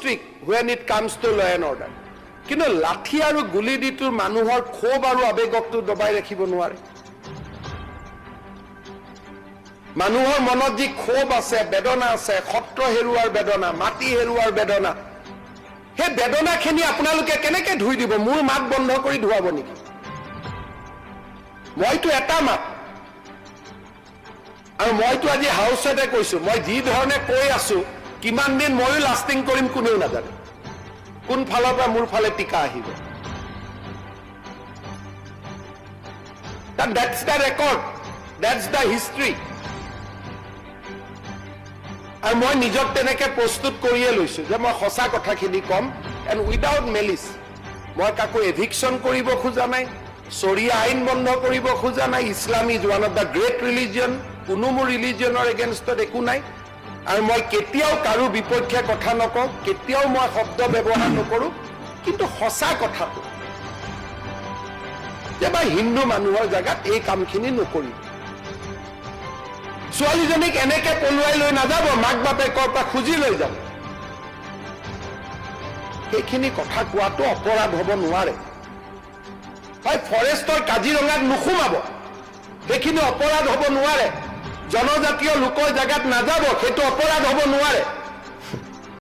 Strict when it comes to law and order কিন্তু লাঠি আৰু গুলি দিটো মানুহৰ ক্ষোভ আৰু আৱেগকটো দবাই ৰাখিব নোৱাৰে। মানুহৰ মনত যি ক্ষোভ আছে বেদনা আছে সত্ৰ হেৰুৱাৰ বেদনা মাটি হেৰুৱাৰ বেদনা সেই বেদনাখিনি আপোনালোকে কেনেকে ধুই দিব? মোৰ মাত বন্ধ কৰি ধুৱাব নেকি? মইতো এটা মাত। আৰু মইতো আজি হাউচতে কৈছো মই যি ধৰণে কৈ আছো কিমান দিন ময়ো লাষ্টিং কৰিম কোনেও নাজানে। কোন ফালৰ পৰা মোৰ ফালে টিকা আহিব। That's the record that's the history আৰু মই নিজক তেনেকে প্ৰস্তুত কৰিয়ে লৈছো যে মই সঁচা কথাখিনি ক'ম। এণ্ড উইদাউট মেলিছ মই কাকো এভিকশ্যন কৰিব খোজা নাই, চৰিয়া আইন বন্ধ কৰিব খোজা নাই, Islam one of the great religion কোনো মোৰ ৰিলিজনৰ এগেইনষ্টত একো নাই। আৰু মই কেতিয়াও কাৰো বিপক্ষে কথা নকওঁ কেতিয়াও মই শব্দ ব্যৱহাৰ নকৰোঁ কিন্তু সঁচা কথাটো যে মই হিন্দু মানুহৰ জেগাত এই কামখিনি নকৰিম। ছোৱালীজনীক এনেকে পলুৱাই লৈ নাযাব মাক বাপেকৰ পৰা খুজি লৈ যাব। সেইখিনি কথা কোৱাটো অপৰাধ হ'ব নোৱাৰে। হয় ফৰেষ্টৰ কাজিৰঙাত নোসোমাব। সেইখিনি অপৰাধ হ'ব নোৱাৰে। জনজাতীয় লোকৰ জেগাত নাযাব সেইটো অপৰাধ হ'ব নোৱাৰে।